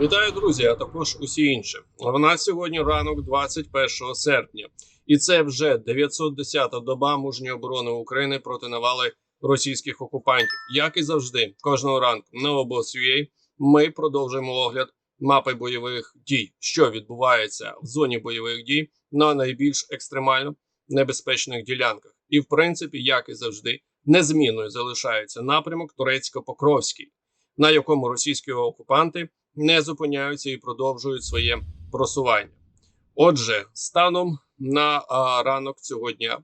Вітаю, друзі, а також усі інші. В нас сьогодні ранок 21 серпня, і це вже 910-та доба мужньої оборони України проти навали російських окупантів. Як і завжди, кожного ранку на обос.ua ми продовжуємо огляд мапи бойових дій, що відбувається в зоні бойових дій на найбільш екстремально небезпечних ділянках. І, в принципі, як і завжди, незмінною залишається напрямок Турецько-Покровський, на якому російські окупанти не зупиняються і продовжують своє просування. Отже, станом на а, ранок цього дня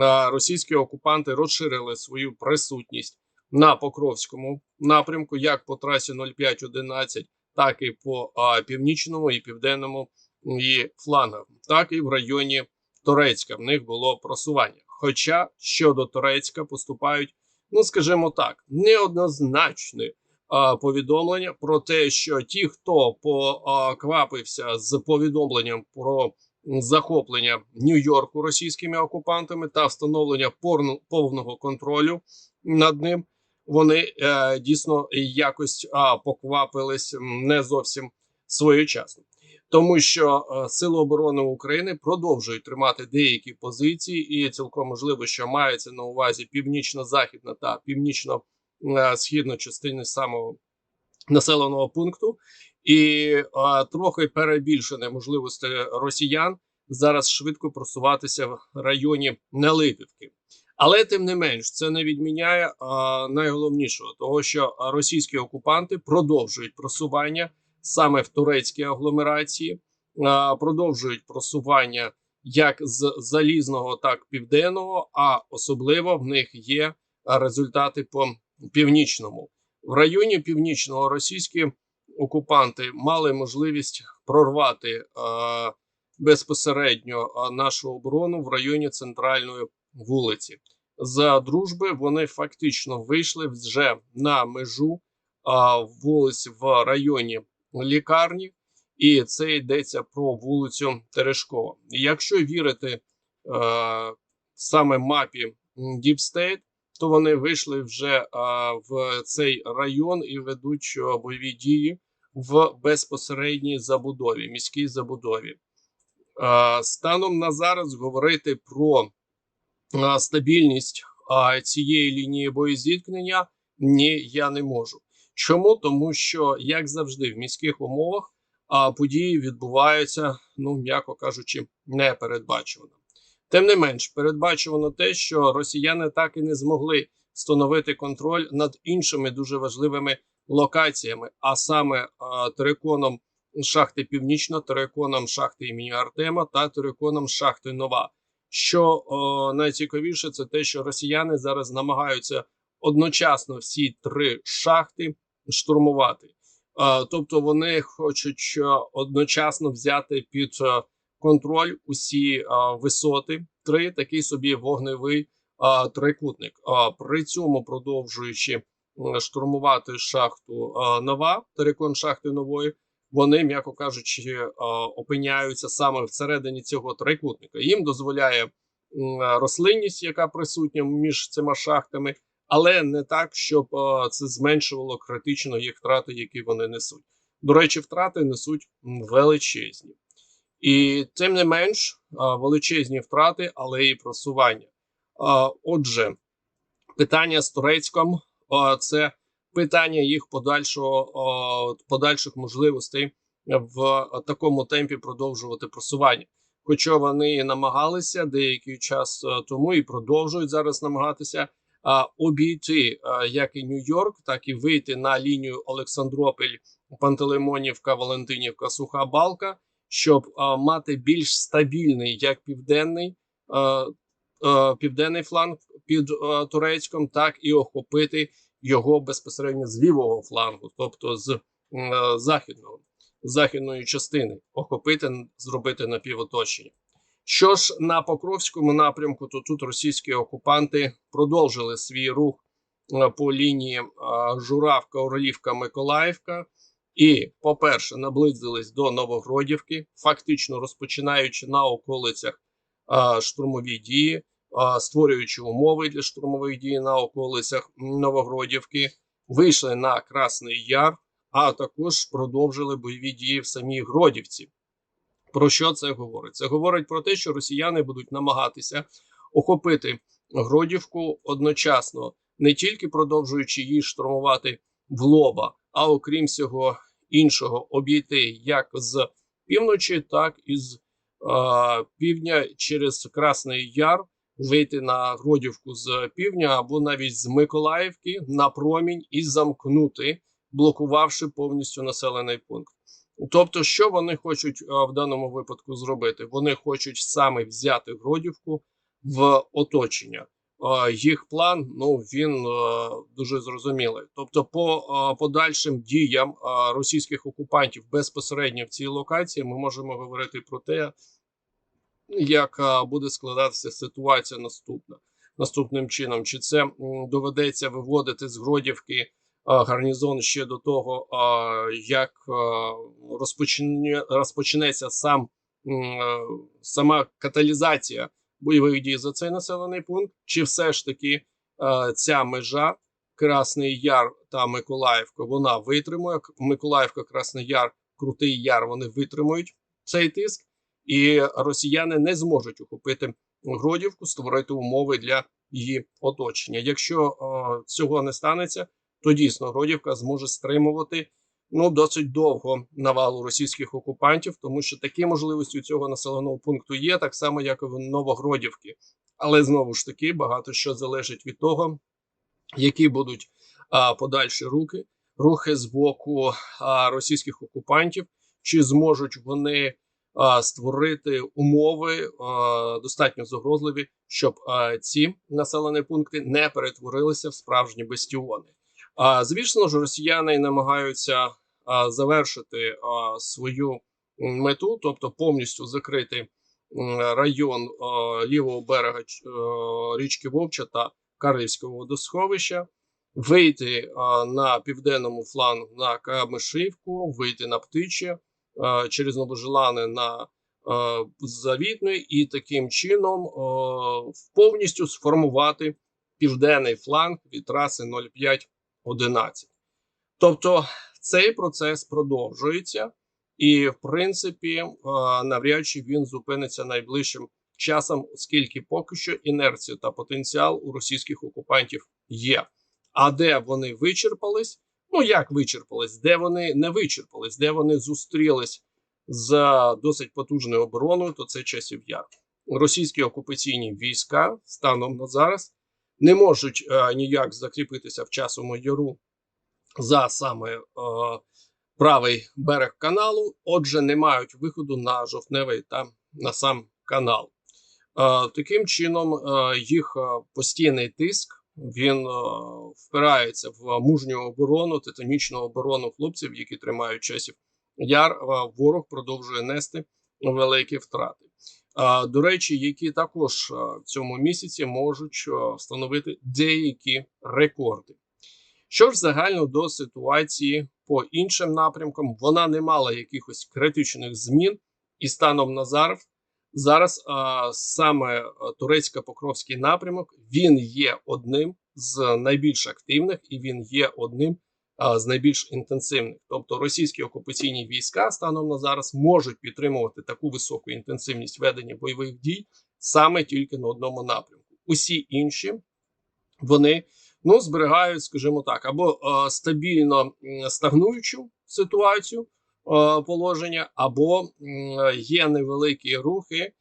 а, російські окупанти розширили свою присутність на Покровському напрямку, як по трасі 0511, так і по а, північному і південному її флангам, так і в районі Торецька. В них було просування. Хоча щодо Торецька поступають, ну скажімо так, неоднозначні повідомлення про те, що ті, хто поквапився з повідомленням про захоплення Нью-Йорку російськими окупантами та встановлення повного контролю над ним, вони е, дійсно якось поквапились не зовсім своєчасно. Тому що е, Сили оборони України продовжують тримати деякі позиції, і цілком можливо, що мається на увазі північно-західна та північно-східна частини самого населеного пункту, і е, трохи перебільшені можливості росіян зараз швидко просуватися в районі Нелипівки. Але тим не менш, це не відміняє е, найголовнішого, того що російські окупанти продовжують просування саме в турецькій агломерації, е, продовжують просування як з залізного, так і південного. А особливо в них є результати по північному. В районі північного російські окупанти мали можливість прорвати е, безпосередньо нашу оборону в районі центральної вулиці. За дружби вони фактично вийшли вже на межу е, вулиць в районі лікарні, і це йдеться про вулицю Терешкова. Якщо вірити е, саме мапі State, то вони вийшли вже в цей район і ведуть бойові дії в безпосередній забудові, міській забудові. Станом на зараз говорити про стабільність цієї лінії боєзіткнення ні, я не можу. Чому? Тому що, як завжди, в міських умовах події відбуваються, ну м'яко кажучи, непередбачувано. Тим не менш, передбачувано те, що росіяни так і не змогли встановити контроль над іншими дуже важливими локаціями, а саме е, териконом шахти Північна, териконом шахти імені Артема та териконом шахти Нова. Що е, найцікавіше, це те, що росіяни зараз намагаються одночасно всі три шахти штурмувати. Тобто вони хочуть е, одночасно взяти під е, контроль усі а, висоти, три такий собі вогневий а, трикутник. А при цьому продовжуючи штурмувати шахту а, нова, терикон шахти нової, вони, м'яко кажучи, опиняються саме всередині цього трикутника. Їм дозволяє рослинність, яка присутня між цими шахтами, але не так, щоб це зменшувало критично їх втрати, які вони несуть. До речі, втрати несуть величезні. І тим не менш величезні втрати, але і просування. Отже, питання з Турецьком це питання їх подальшого подальших можливостей в такому темпі продовжувати просування. Хоча вони намагалися деякий час тому і продовжують зараз намагатися обійти як і Нью-Йорк, так і вийти на лінію Олександропіль, Пантелеймонівка, Валентинівка, Суха Балка щоб а, мати більш стабільний як південний а, а, південний фланг під а, Турецьком, так і охопити його безпосередньо з лівого флангу, тобто з а, західного західної частини, охопити, зробити напівоточення. Що ж на Покровському напрямку, то тут російські окупанти продовжили свій рух по лінії Журавка, Орлівка, Миколаївка. І, по-перше, наблизились до Новогродівки, фактично розпочинаючи на околицях а, штурмові дії, а, створюючи умови для штурмових дій на околицях Новогродівки, вийшли на Красний Яр, а також продовжили бойові дії в самій Гродівці. Про що це говорить? Це говорить про те, що росіяни будуть намагатися охопити Гродівку одночасно, не тільки продовжуючи її штурмувати в лоба, а окрім всього іншого, обійти як з півночі, так і з е, півдня через Красний Яр, вийти на Гродівку з півдня або навіть з Миколаївки на промінь і замкнути, блокувавши повністю населений пункт. Тобто, що вони хочуть в даному випадку зробити? Вони хочуть саме взяти Гродівку в оточення. Їх план ну він е, дуже зрозумілий. Тобто, по е, подальшим діям е, російських окупантів безпосередньо в цій локації ми можемо говорити про те, як буде складатися ситуація наступна наступним чином. Чи це доведеться виводити з Гродівки гарнізон ще до того, як розпочне, розпочнеться сам сама каталізація бойових дій за цей населений пункт, чи все ж таки е, ця межа Красний Яр та Миколаївка вона витримує. Миколаївка, Красний Яр, Крутий Яр вони витримують цей тиск, і росіяни не зможуть охопити Гродівку, створити умови для її оточення. Якщо е, цього не станеться, то дійсно Гродівка зможе стримувати ну досить довго навалу російських окупантів, тому що такі можливості у цього населеного пункту є, так само як і в Новогродівки. Але знову ж таки багато що залежить від того, які будуть а, подальші руки, рухи з боку а, російських окупантів, чи зможуть вони створити умови достатньо загрозливі, щоб ці населені пункти не перетворилися в справжні бастіони. А звісно ж, росіяни намагаються завершити свою мету, тобто повністю закрити район лівого берега річки Вовча та Карлівського водосховища, вийти на південному флангу на Камишівку, вийти на Птиче, через Новожелане на Завітний і таким чином повністю сформувати південний фланг від траси 0511. Тобто цей процес продовжується, і в принципі е, навряд чи він зупиниться найближчим часом, оскільки поки що інерція та потенціал у російських окупантів є. А де вони вичерпались? Ну як вичерпались? Де вони не вичерпались, де вони зустрілись з досить потужною обороною, то це часів яр. Російські окупаційні війська станом на зараз не можуть е, ніяк закріпитися в часовому яру за саме е, правий берег каналу, отже, не мають виходу на жовтневий та на сам канал. Е, таким чином, е, їх е, постійний тиск він е, впирається в мужню оборону, титанічну оборону хлопців, які тримають часів яр. Ворог продовжує нести великі втрати. Е, До речі, які також в цьому місяці можуть встановити деякі рекорди. Що ж загально до ситуації по іншим напрямкам, вона не мала якихось критичних змін, і станом на зараз зараз а, саме е, турецько-покровський напрямок він є одним з найбільш активних і він є одним а, з найбільш інтенсивних. Тобто російські окупаційні війська станом на зараз можуть підтримувати таку високу інтенсивність ведення бойових дій саме тільки на одному напрямку. Усі інші вони ну зберігають, скажімо так, або е, стабільно стагнуючу ситуацію е, положення, або є невеликі рухи е,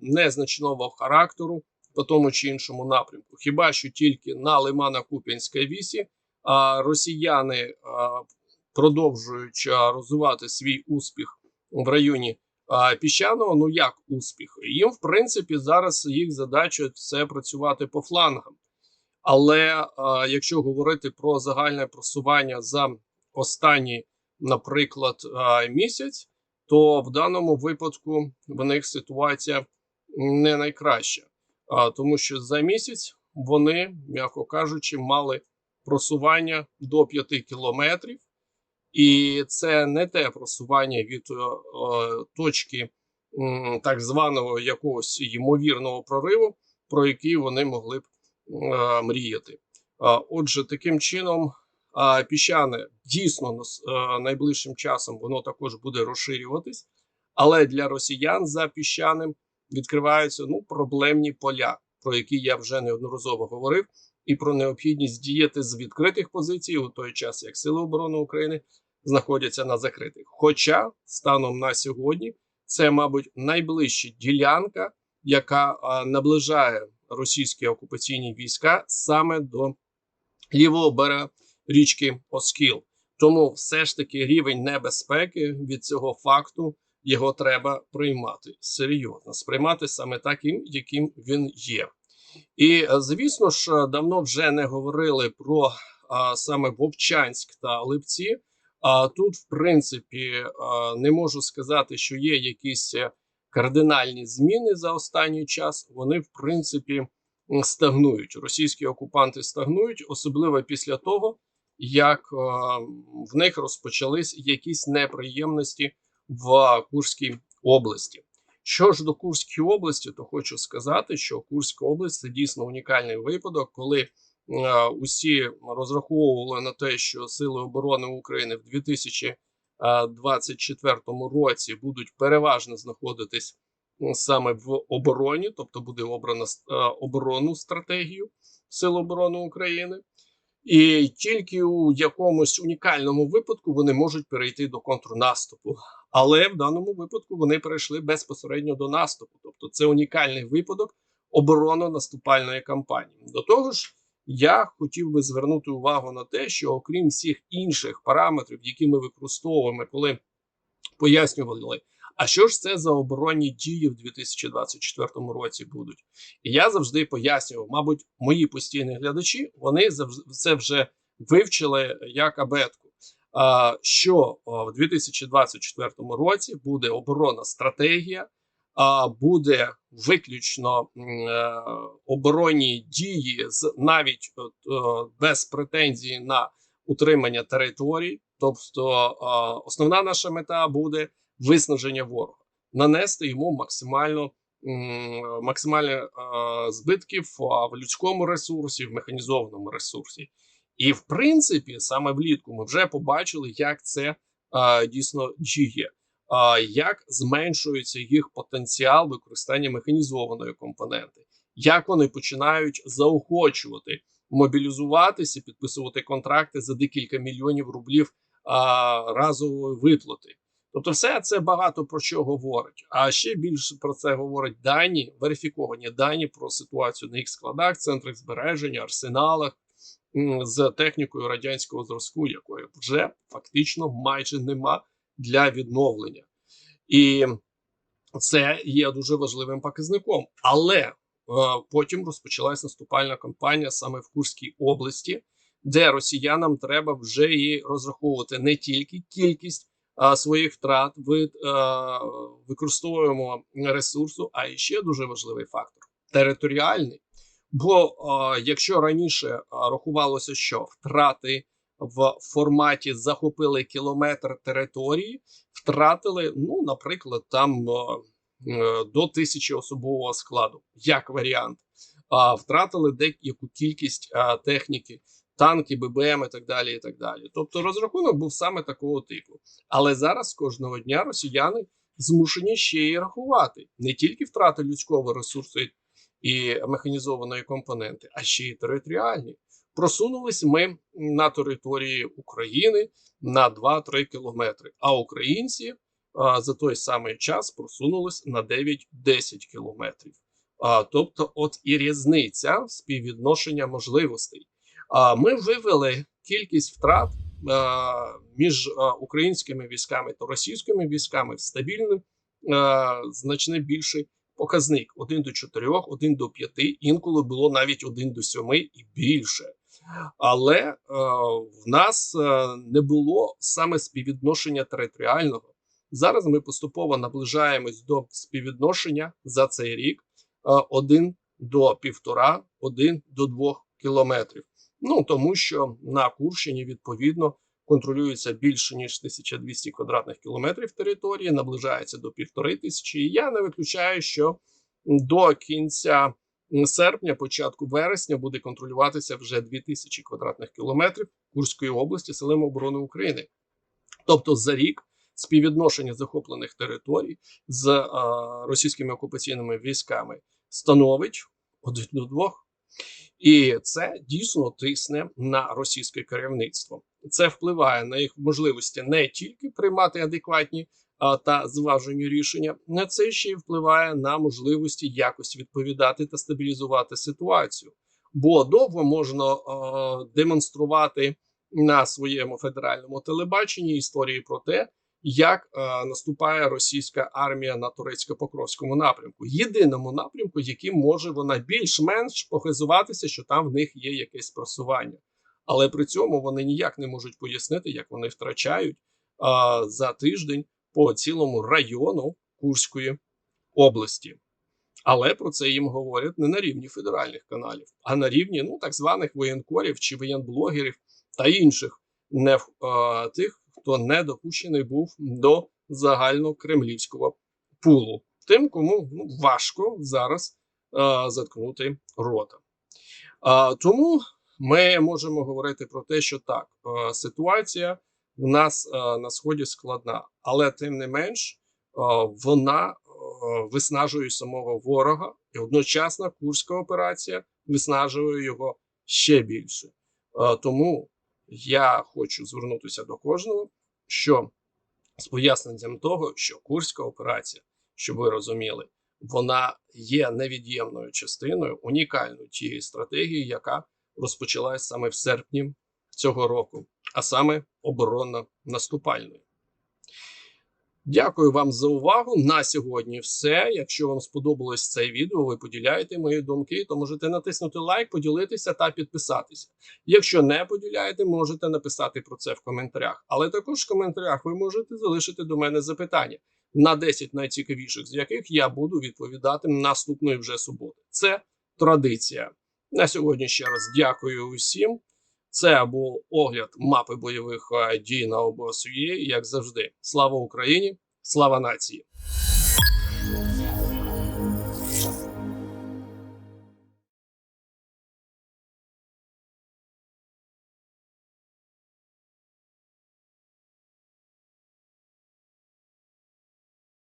незначного характеру по тому чи іншому напрямку. Хіба що тільки на лимана Куп'янській вісі росіяни, продовжують розвивати свій успіх в районі піщаного, ну як успіх? Їм, в принципі, зараз їх задача це працювати по флангам. Але якщо говорити про загальне просування за останній, наприклад, місяць, то в даному випадку в них ситуація не найкраща, тому що за місяць вони, м'яко кажучи, мали просування до 5 кілометрів, і це не те просування від е, точки так званого якогось ймовірного прориву, про який вони могли б мріяти. А, Отже, таким чином піщане дійсно е, найближчим часом воно також буде розширюватись, але для росіян за піщаним відкриваються ну проблемні поля, про які я вже неодноразово говорив, і про необхідність діяти з відкритих позицій у той час, як Сили оборони України знаходяться на закритих. Хоча станом на сьогодні це, мабуть, найближча ділянка, яка наближає російські окупаційні війська саме до лівого берега річки Оскіл. Тому все ж таки рівень небезпеки від цього факту його треба приймати серйозно, сприймати саме таким, яким він є. І е, звісно ж, е, давно вже не говорили про а, саме Вовчанськ та Липці. А тут, в принципі, а, не можу сказати, що є якісь е, кардинальні зміни за останній час. Вони, в принципі, стагнують. Російські окупанти стагнують, особливо після того, як е, в них розпочались якісь неприємності в Курській області. Що ж до Курської області, то хочу сказати, що Курська область це дійсно унікальний випадок, коли е, усі розраховували на те, що Сили оборони України в 2024 році будуть переважно знаходитись саме в обороні, тобто буде обрана с- е, оборонну стратегію Сил оборони України. І тільки у якомусь унікальному випадку вони можуть перейти до контрнаступу. Але в даному випадку вони перейшли безпосередньо до наступу. Тобто це унікальний випадок оборонно-наступальної кампанії. До того ж, я хотів би звернути увагу на те, що окрім всіх інших параметрів, які ми використовуємо, коли пояснювали, а що ж це за оборонні дії в 2024 році будуть. І я завжди пояснював, мабуть, мої постійні глядачі вони це вже вивчили як абетку. Що в 2024 році буде оборонна стратегія, буде виключно е, оборонні дії з навіть е, без претензій на утримання територій. Тобто, основна наша мета буде виснаження ворога, нанести йому максимально м, максимальні е, збитків в людському ресурсі, в механізованому ресурсі. І в принципі, саме влітку ми вже побачили, як це дійсно діє, як зменшується їх потенціал використання механізованої компоненти, як вони починають заохочувати мобілізуватися, підписувати контракти за декілька мільйонів рублів разової виплати. Тобто, все це багато про що говорить. А ще більше про це говорять дані, верифіковані дані про ситуацію на їх складах, центрах збереження, арсеналах з технікою радянського зразку, якої вже фактично майже нема для відновлення. І це є дуже важливим показником. Але е, потім розпочалась наступальна кампанія саме в Курській області, де росіянам треба вже і розраховувати не тільки кількість своїх втрат, вид, е, використовуємо ресурсу, а ще дуже важливий фактор територіальний. Бо е, якщо раніше рахувалося, що втрати в форматі захопили кілометр території, втратили, ну, наприклад, там е, е, до тисячі особового складу, як варіант, а втратили деяку кількість е, техніки, танки, ББМ і так далі. і так далі. Тобто розрахунок був саме такого типу. Але зараз кожного дня росіяни змушені ще й рахувати не тільки втрати людського ресурсу і- і механізованої компоненти, а ще й територіальні. Просунулись ми на території України на 2-3 кілометри. А українці а, за той самий час просунулись на 9-10 кілометрів. А, тобто, от і різниця співвідношення можливостей. А ми вивели кількість втрат а, між а, українськими військами та російськими військами в стабільний а, значно більший показник: 1 до 4, 1 до 5, інколи було навіть 1 до 7 і більше. Але е, в нас е, не було саме співвідношення територіального. Зараз ми поступово наближаємось до співвідношення за цей рік е, 1 до 1,5, 1 до 2 кілометрів. Ну тому що на Курщині відповідно контролюється більше ніж 1200 квадратних кілометрів території, наближається до півтори тисячі. І я не виключаю, що до кінця серпня, початку вересня буде контролюватися вже 2000 квадратних кілометрів Курської області силами оборони України. Тобто за рік співвідношення захоплених територій з е, російськими окупаційними військами становить один до двох. І це дійсно тисне на російське керівництво. Це впливає на їх можливості не тільки приймати адекватні а, та зважені рішення, на це ще й впливає на можливості якось відповідати та стабілізувати ситуацію. Бо довго можна демонструвати на своєму федеральному телебаченні історії про те, як наступає російська армія на турецько-покровському напрямку, єдиному напрямку, яким може вона більш-менш похизуватися, що там в них є якесь просування. Але при цьому вони ніяк не можуть пояснити, як вони втрачають е, за тиждень по цілому району Курської області. Але про це їм говорять не на рівні федеральних каналів, а на рівні ну так званих воєнкорів чи воєнблогерів та інших не е, тих, хто не допущений був до загальнокремлівського пулу. Тим, кому ну, важко зараз е, заткнути рота. Е, тому ми можемо говорити про те, що так, е, ситуація в нас е, на сході складна, але тим не менш, е, вона е, виснажує самого ворога, і одночасно курська операція виснажує його ще більше. Тому я хочу звернутися до кожного, що з поясненням того, що курська операція, щоб ви розуміли, вона є невід'ємною частиною унікальної тієї стратегії, яка розпочалась саме в серпні цього року, а саме оборонно наступальної. Дякую вам за увагу. На сьогодні все. Якщо вам сподобалось це відео, ви поділяєте мої думки, то можете натиснути лайк, поділитися та підписатися. Якщо не поділяєте, можете написати про це в коментарях. Але також в коментарях ви можете залишити до мене запитання на 10 найцікавіших, з яких я буду відповідати наступної вже суботи. Це традиція. На сьогодні ще раз дякую усім. Це був огляд мапи бойових е, дій на обосвіє Як завжди, слава Україні, слава нації.